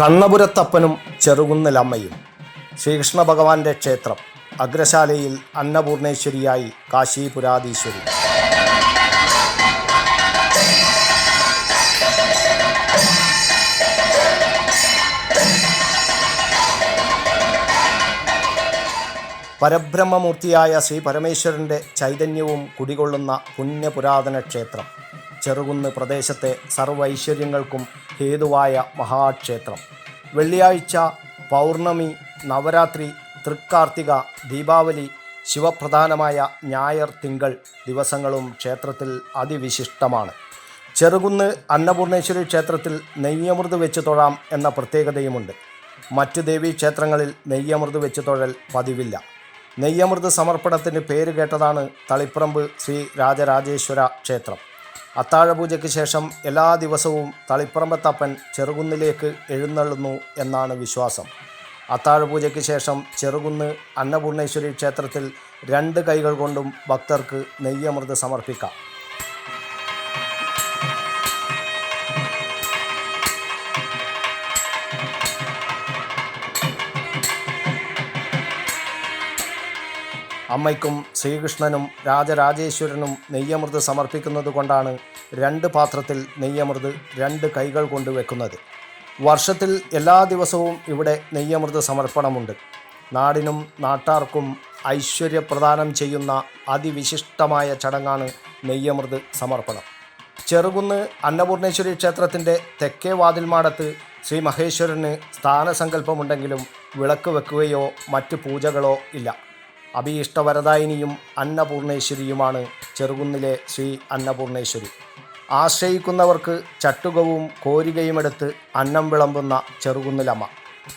കണ്ണപുരത്തപ്പനും ചെറുകുന്നലമ്മയും ശ്രീകൃഷ്ണ ഭഗവാന്റെ ക്ഷേത്രം അഗ്രശാലയിൽ അന്നപൂർണേശ്വരിയായി കാശീപുരാധീശ്വരി. പരബ്രഹ്മമൂർത്തിയായ ശ്രീ പരമേശ്വരന്റെ ചൈതന്യവും കുടികൊള്ളുന്ന പുണ്യപുരാതന ക്ഷേത്രം ചെറുകുന്ന് പ്രദേശത്തെ സർവൈശ്വര്യങ്ങൾക്കും ഹേതുവായ മഹാക്ഷേത്രം. വെള്ളിയാഴ്ച പൗർണമി നവരാത്രി തൃക്കാർത്തിക ദീപാവലി ശിവപ്രധാനമായ ഞായർ തിങ്കൾ ദിവസങ്ങളും ക്ഷേത്രത്തിൽ അതിവിശിഷ്ടമാണ്. ചെറുകുന്ന് അന്നപൂർണേശ്വരി ക്ഷേത്രത്തിൽ നെയ്യമൃത് വെച്ച് തൊഴാം എന്ന പ്രത്യേകതയുമുണ്ട്. മറ്റ് ദേവീ ക്ഷേത്രങ്ങളിൽ നെയ്യമൃത് വെച്ച് തൊഴൽ പതിവില്ല. നെയ്യമൃത് സമർപ്പണത്തിന് പേര് കേട്ടതാണ് തളിപ്പറമ്പ് ശ്രീ രാജരാജേശ്വര ക്ഷേത്രം. അത്താഴപൂജയ്ക്ക് ശേഷം എല്ലാ ദിവസവും തളിപ്പറമ്പത്തപ്പൻ ചെറുകുന്നിലേക്ക് എഴുന്നള്ളുന്നു എന്നാണ് വിശ്വാസം. അത്താഴപൂജയ്ക്ക് ശേഷം ചെറുകുന്ന് അന്നപൂർണേശ്വരി ക്ഷേത്രത്തിൽ രണ്ട് കൈകൾ കൊണ്ടും ഭക്തർക്ക് നെയ്യമൃത് സമർപ്പിക്കാം. അമ്മയ്ക്കും ശ്രീകൃഷ്ണനും രാജരാജേശ്വരനും നെയ്യമൃത് സമർപ്പിക്കുന്നത് കൊണ്ടാണ് രണ്ട് പാത്രത്തിൽ നെയ്യമൃത് രണ്ട് കൈകൾ കൊണ്ട് വെക്കുന്നത്. വർഷത്തിൽ എല്ലാ ദിവസവും ഇവിടെ നെയ്യമൃത് സമർപ്പണമുണ്ട്. നാടിനും നാട്ടാർക്കും ഐശ്വര്യപ്രദാനം ചെയ്യുന്ന അതിവിശിഷ്ടമായ ചടങ്ങാണ് നെയ്യമൃത് സമർപ്പണം. ചെറുകുന്ന് അന്നപൂർണേശ്വരി ക്ഷേത്രത്തിന്റെ തെക്കേ വാതിൽമാടത്ത് ശ്രീ മഹേശ്വരന് സ്ഥാനസങ്കല്പമുണ്ടെങ്കിലും വിളക്ക് വെക്കുകയോ മറ്റ് പൂജകളോ ഇല്ല. അഭീഷ്ടവരദായിനിയും അന്നപൂർണേശ്വരിയുമാണ് ചെറുകുന്നിലെ ശ്രീ അന്നപൂർണേശ്വരി. ആശ്രയിക്കുന്നവർക്ക് ചട്ടുകവും കോരികയുമെടുത്ത് അന്നം വിളമ്പുന്ന ചെറുകുന്നിലമ്മ.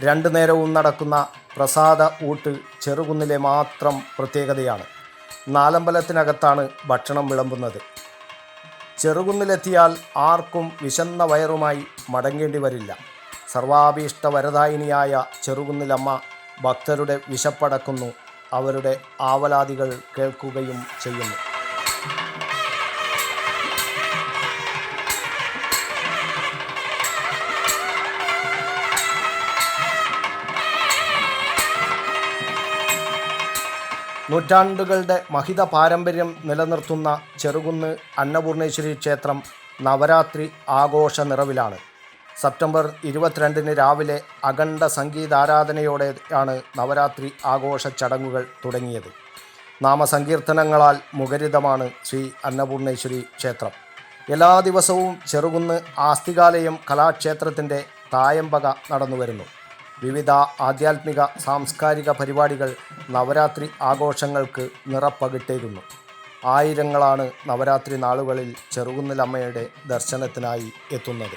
രണ്ടു നേരവും നടക്കുന്ന പ്രസാദ ഊട്ട് ചെറുകുന്നിലെ മാത്രം പ്രത്യേകതയാണ്. നാലമ്പലത്തിനകത്താണ് ഭക്ഷണം വിളമ്പുന്നത്. ചെറുകുന്നിലെത്തിയാൽ ആർക്കും വിശന്ന വയറുമായി മടങ്ങേണ്ടി വരില്ല. സർവാഭീഷ്ട വരദായിനിയായ ചെറുകുന്നിലമ്മ ഭക്തരുടെ വിശപ്പടക്കുന്നു അവരുടെ ആവലാതികൾ കേൾക്കുകയും ചെയ്യുന്നു. നൂറ്റാണ്ടുകളുടെ മഹിത പാരമ്പര്യം നിലനിർത്തുന്ന ചെറുകുന്ന് അന്നപൂർണേശ്വരി ക്ഷേത്രം നവരാത്രി ആഘോഷ നിറവിലാണ്. സെപ്റ്റംബർ ഇരുപത്തിരണ്ടിന് രാവിലെ അഖണ്ഡ സംഗീതാരാധനയോടെയാണ് നവരാത്രി ആഘോഷ ചടങ്ങുകൾ തുടങ്ങിയത്. നാമസങ്കീർത്തനങ്ങളാൽ മുഖരിതമാണ് ശ്രീ അന്നപൂർണേശ്വരി ക്ഷേത്രം. എല്ലാ ദിവസവും ചെറുകുന്ന് ആസ്തികാലയം കലാക്ഷേത്രത്തിന്റെ തായമ്പക നടന്നുവരുന്നു വിവിധ ആധ്യാത്മിക സാംസ്കാരിക പരിപാടികൾ നവരാത്രി ആഘോഷങ്ങൾക്ക് നിറപ്പകിട്ടേകുന്നു. ആയിരങ്ങളാണ് നവരാത്രി നാളുകളിൽ ചെറുകുന്നിലമ്മയുടെ ദർശനത്തിനായി എത്തുന്നത്.